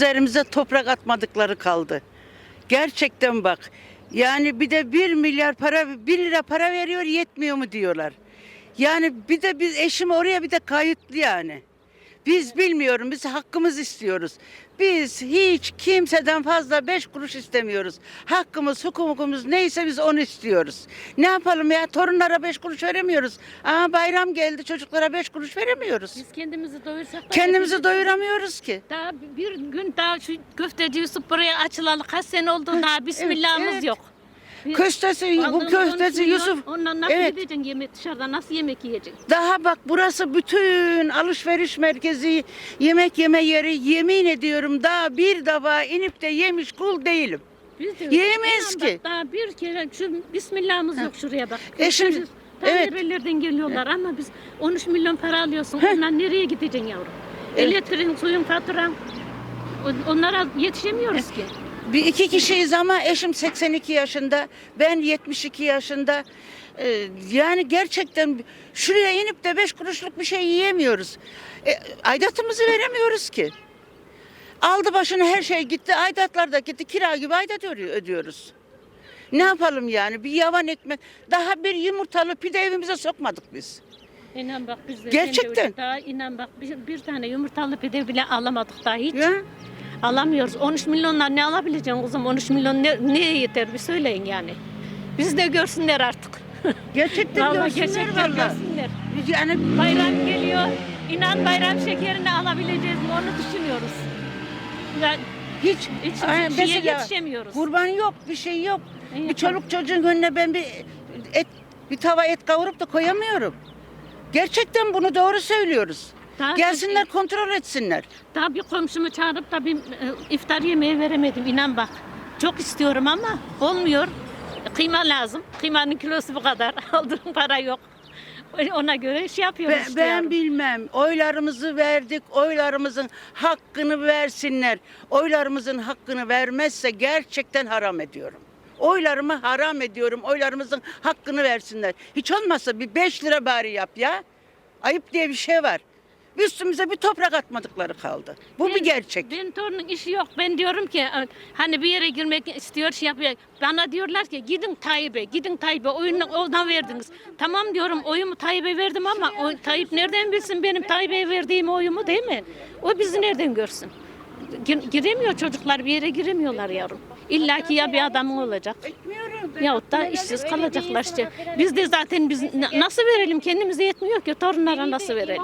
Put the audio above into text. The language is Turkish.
üzerimize toprak atmadıkları kaldı. Gerçekten bak. Yani bir de bir milyar para, bir lira para veriyor yetmiyor mu diyorlar. Yani bir de biz eşim oraya bir de kayıtlı yani. Biz bilmiyorum, biz hakkımız istiyoruz. Biz hiç kimseden fazla beş kuruş istemiyoruz. Hakkımız, hukukumuz neyse biz onu istiyoruz. Ne yapalım ya torunlara beş kuruş veremiyoruz. Aa bayram geldi çocuklara beş kuruş veremiyoruz. Biz kendimizi doyursak da Kendimizi doyuramıyoruz ki. Daha bir gün daha şu köfteci Yusuf buraya açılalı kaç sene oldu daha bismillahımız evet. yok. Köftesi, bu Aldığımız köftesi 13 milyon, Yusuf. Ondan nasıl Evet. gideceksin yemek dışarıda nasıl yemek yiyeceksin? Daha bak burası bütün alışveriş merkezi, yemek yeme yeri. Yemin ediyorum daha bir defa inip de yemiş kul değilim. Biz de Yiyemeyiz İnan bak, ki. Daha bir kere şu bismillahımız yok şuraya bak. E şimdi- Köfteci evet. Ta nerelerden geliyorlar ama biz 13 milyon para alıyorsun. Ondan nereye gideceksin yavrum? Evet. Elektriğin, suyun, faturan. On- Onlara yetişemiyoruz ki. Bir iki kişiyiz ama eşim 82 yaşında, ben 72 yaşında. Ee, yani gerçekten şuraya inip de beş kuruşluk bir şey yiyemiyoruz. E, aidatımızı veremiyoruz ki. Aldı başına her şey gitti, aidatlar da gitti, kira gibi aidat ödüyor- ödüyoruz. Ne yapalım yani bir yavan ekmek, daha bir yumurtalı pide evimize sokmadık biz. İnan bak biz de Gerçekten. Daha inan bak bir, bir tane yumurtalı pide bile alamadık daha hiç. Ya, Alamıyoruz. 13 milyonlar ne alabileceksin kızım? 13 milyon ne, neye yeter bir söyleyin yani. Biz de görsünler artık. gerçekten Vallahi görsünler gerçekten vallahi. görsünler. Yani Bayram geliyor. İnan bayram şekerini alabileceğiz mi onu düşünüyoruz. Ya, hiç, hiç Ay, şeye yetişemiyoruz. Kurban yok, bir şey yok. Ne Bir yapalım? çoluk çocuğun önüne ben bir et, bir tava et kavurup da koyamıyorum. Gerçekten bunu doğru söylüyoruz. Daha Gelsinler kontrol etsinler. Daha bir komşumu çağırıp da bir e, iftar yemeği veremedim inan bak. Çok istiyorum ama olmuyor. Kıyma lazım. Kıymanın kilosu bu kadar. Aldığım para yok. Ona göre şey yapıyoruz Ben, işte ben yavrum. bilmem. Oylarımızı verdik. Oylarımızın hakkını versinler. Oylarımızın hakkını vermezse gerçekten haram ediyorum. Oylarımı haram ediyorum. Oylarımızın hakkını versinler. Hiç olmazsa bir 5 lira bari yap ya. Ayıp diye bir şey var. Üstümüze bir toprak atmadıkları kaldı. Bu bir Ben- gerçek. Benim torunun işi yok. Ben diyorum ki e, hani bir yere girmek istiyor şey yapıyor. Bana diyorlar ki gidin Tayyip'e, gidin Tayyip'e oyunu ona verdiniz. Tamam diyorum oyumu Tayyip'e verdim ama o, Tayyip nereden bilsin benim Tayyip'e verdiğim oyumu değil mi? O bizi nereden görsün? Gir- giremiyor çocuklar bir yere giremiyorlar yavrum. İlla ki ya bir adamın olacak. Yahut da işsiz kalacaklar işte. Biz de zaten biz na- nasıl verelim kendimize yetmiyor ki torunlara nasıl verelim?